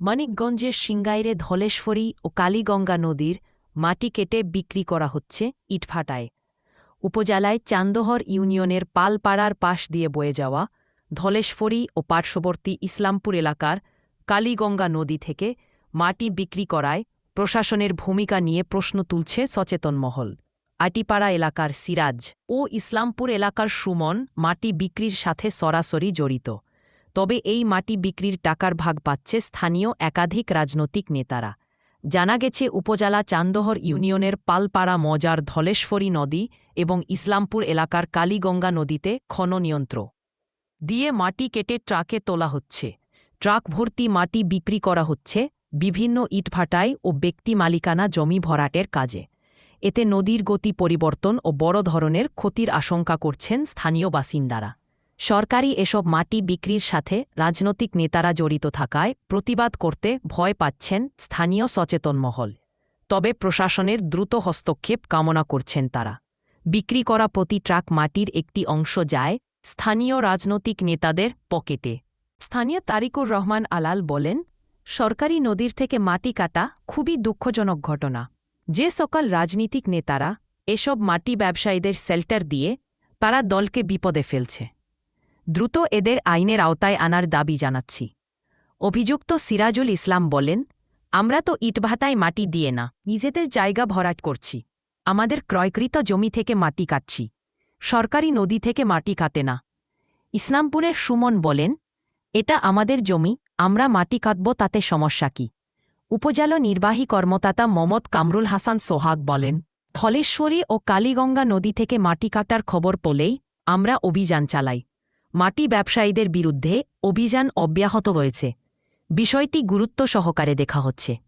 মানিকগঞ্জের সিঙ্গাইরে ধলেশ্বরী ও কালীগঙ্গা নদীর মাটি কেটে বিক্রি করা হচ্ছে ইটভাটায়। উপজেলায় চান্দহর ইউনিয়নের পালপাড়ার পাশ দিয়ে বয়ে যাওয়া ধলেশ্বরী ও পার্শ্ববর্তী ইসলামপুর এলাকার কালীগঙ্গা নদী থেকে মাটি বিক্রি করায় প্রশাসনের ভূমিকা নিয়ে প্রশ্ন তুলছে সচেতন মহল। আটিপাড়া এলাকার সিরাজ ও ইসলামপুর এলাকার সুমন মাটি বিক্রির সাথে সরাসরি জড়িত। তবে এই মাটি বিক্রির টাকার ভাগ পাচ্ছে স্থানীয় একাধিক রাজনৈতিক নেতারা। জানা গেছে, উপজেলা চান্দহর ইউনিয়নের পালপাড়া মজার ধলেশ্বরী নদী এবং ইসলামপুর এলাকার কালীগঙ্গা নদীতে খননিয়ন্ত্র দিয়ে মাটি কেটে ট্রাকে তোলা হচ্ছে। ট্রাক ভর্তি মাটি বিক্রি করা হচ্ছে বিভিন্ন ইটভাটায় ও ব্যক্তি মালিকানা জমি ভরাটের কাজে। এতে নদীর গতি পরিবর্তন ও বড় ধরনের ক্ষতির আশঙ্কা করছেন স্থানীয় বাসিন্দারা। সরকারি এসব মাটি বিক্রির সাথে রাজনৈতিক নেতারা জড়িত থাকায় প্রতিবাদ করতে ভয় পাচ্ছেন স্থানীয় সচেতন মহল। তবে প্রশাসনের দ্রুত হস্তক্ষেপ কামনা করছেন তারা। বিক্রি করা প্রতি ট্রাক মাটির একটি অংশ যায় স্থানীয় রাজনৈতিক নেতাদের পকেটে। স্থানীয় তারিকুর রহমান আলাল বলেন, সরকারি নদীর থেকে মাটি কাটা খুবই দুঃখজনক ঘটনা। যে সকল রাজনীতিক নেতারা এসব মাটি ব্যবসায়ীদের সেল্টার দিয়ে তারা দলকে বিপদে ফেলছে। দ্রুত এদের আইনের আওতায় আনার দাবি জানাচ্ছি। অভিযুক্ত সিরাজুল ইসলাম বলেন, আমরা তো ইটভাতায় মাটি দিয়ে না, নিজেদের জায়গা ভরাট করছি। আমাদের ক্রয়কৃত জমি থেকে মাটি কাটছি। সরকারি নদী থেকে মাটি কাটে না। ইসলামপুরের সুমন বলেন, এটা আমাদের জমি, আমরা মাটি কাটব, তাতে সমস্যা কি? উপজেলা নির্বাহী কর্মদাতা মমদ কামরুল হাসান সোহাগ বলেন, ধলেশ্বরী ও কালীগঙ্গা নদী থেকে মাটি কাটার খবর পেলেই আমরা অভিযান চালাই। মাটি ব্যবসায়ীদের বিরুদ্ধে অভিযান অব্যাহত রয়েছে। বিষয়টি গুরুত্ব সহকারে দেখা হচ্ছে।